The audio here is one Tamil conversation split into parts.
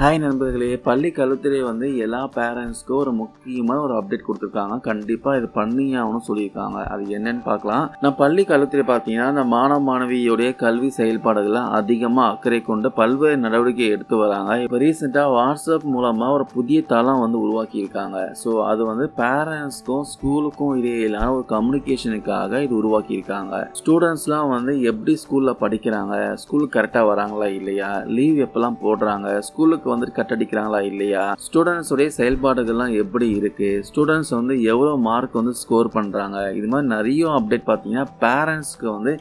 ஹாய் நண்பர்களே. பள்ளி கல்வித்துறை வந்து எல்லா பேரண்ட்ஸ்க்கும் ஒரு முக்கியமான ஒரு அப்டேட் கொடுத்துருக்காங்க. கண்டிப்பாக இது பண்ணியாகணும் சொல்லியிருக்காங்க. அது என்னன்னு பார்க்கலாம். நான் பள்ளி கல்வித்துறை பார்த்தீங்கன்னா இந்த மாணவ மாணவியுடைய கல்வி செயல்பாடுகளை அதிகமாக அக்கறை கொண்டு பல்வேறு நடவடிக்கை எடுத்து வராங்க. இப்போ ரீசெண்டாக வாட்ஸ்அப் மூலமாக ஒரு புதிய தளம் வந்து உருவாக்கியிருக்காங்க. ஸோ அது வந்து பேரண்ட்ஸ்க்கும் ஸ்கூலுக்கும் இடையிலான ஒரு கம்யூனிகேஷனுக்காக இது உருவாக்கியிருக்காங்க. ஸ்டூடெண்ட்ஸ்லாம் வந்து எப்படி ஸ்கூலில் படிக்கிறாங்க? ஸ்கூலுக்கு கரெக்டாக வராங்களா? இல்லையா? லீவ் எப்போல்லாம் போடுறாங்க? ஸ்கூலுக்கு வந்து கட்டடிக்கிறாங்களா இல்லையா? ஸ்டூடெண்ட்ஸுடைய செயல்பாடுகள்லாம் எப்படி இருக்கு? ஸ்டூடெண்ட்ஸ் வந்து எவ்வளோ மார்க் வந்து ஸ்கோர் பண்ணுறாங்க இது மாதிரி நிறைய அப்டேட் பார்த்தீங்கன்னா பேரண்ட்ஸ்க்கு வந்து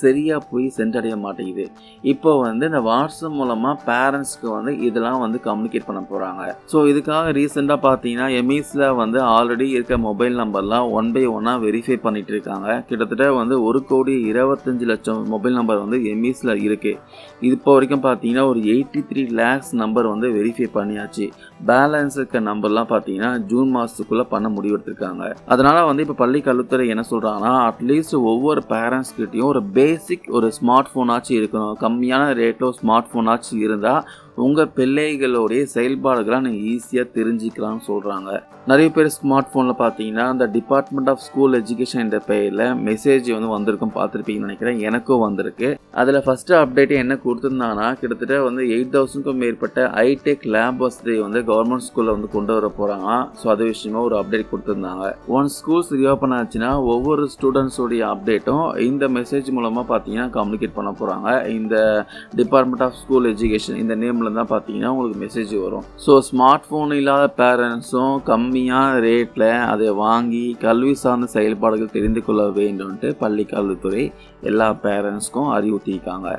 சரியாக போய் சென்றடைய மாட்டேங்குது. இப்போ வந்து இந்த வாட்ஸ்அப் மூலமாக பேரண்ட்ஸ்க்கு வந்து இதெல்லாம் வந்து கம்யூனிகேட் பண்ண போகிறாங்க ஸோ இதுக்காக ரீசெண்டாக பார்த்தீங்கன்னா எம்இஸில் வந்து ஆல்ரெடி இருக்க மொபைல் நம்பர்லாம் ஒன் பை ஒன்னாக வெரிஃபை பண்ணிட்டு இருக்காங்க. கிட்டத்தட்ட வந்து ஒரு கோடி இருபத்தஞ்சு லட்சம் மொபைல் நம்பர் வந்து எம்இஸில் இருக்குது இப்போ வரைக்கும் பார்த்தீங்கன்னா ஒரு எயிட்டி த்ரீ லேக்ஸ் நம்பர் வந்து வெரிஃபை பண்ணியாச்சு. பேலன்ஸ் இருக்க நம்பர்லாம் பார்த்தீங்கன்னா ஜூன் மாதத்துக்குள்ளே பண்ண முடிவெடுத்திருக்காங்க அதனால் வந்து இப்போ பள்ளி கல்வித்துறை என்ன சொல்கிறாங்கன்னா அட்லீஸ்ட் ஒவ்வொரு பேரண்ட்ஸ் கிட்டேயும் ஒரு பேசிக் ஒரு ஸ்மார்ட் ஃபோனாச்சும் இருக்கணும். கம்மியான ரேட்டில் ஸ்மார்ட் ஃபோனாச்சும் இருந்தால் உங்கள் பிள்ளைகளுடைய செயல்பாடுகளை நீங்கள் ஈஸியாக தெரிஞ்சுக்கலாம்னு சொல்கிறாங்க நிறைய பேர் ஸ்மார்ட் ஃபோனில் பார்த்தீங்கன்னா அந்த டிபார்ட்மெண்ட் ஆஃப் ஸ்கூல் எஜுகேஷன் என்ற பெயரில் மெசேஜ் வந்து வந்திருக்கும் பார்த்துருப்பீங்கன்னு நினைக்கிறேன். எனக்கும் வந்திருக்கு. அதில் ஃபஸ்ட்டு அப்டேட் என்ன கொடுத்துருந்தாங்கன்னா கிட்டத்தட்ட வந்து எயிட் தௌசண்ட்க்கும் மேற்பட்ட ஹைடெக் லேப் வசதி வந்து கவர்மெண்ட் ஸ்கூலில் வந்து கொண்டு வர போகிறாங்க ஸோ அது விஷயமா ஒரு அப்டேட் கொடுத்துருந்தாங்க. ஒன் ஸ்கூல்ஸ் ரீஓப்பன் ஆச்சுன்னா ஒவ்வொரு ஸ்டூடெண்ட்ஸோடைய அப்டேட்டும் இந்த மெசேஜ் மூலமாக பார்த்தீங்கன்னா கம்யூனிகேட் பண்ண போகிறாங்க இந்த டிபார்ட்மெண்ட் ஆஃப் ஸ்கூல் எஜுகேஷன் இந்த நேமில் தான் பார்த்தீங்கன்னா உங்களுக்கு மெசேஜ் வரும். ஸோ ஸ்மார்ட் ஃபோன் இல்லாத பேரண்ட்ஸும் கம்மியான ரேட்டில் அதை வாங்கி கல்வி சார்ந்த செயல்பாடுகள் தெரிந்து கொள்ள வேண்டும்ன்ட்டு பள்ளி கல்வித்துறை எல்லா பேரண்ட்ஸ்க்கும் அறிவுறுத்தியிருக்காங்க.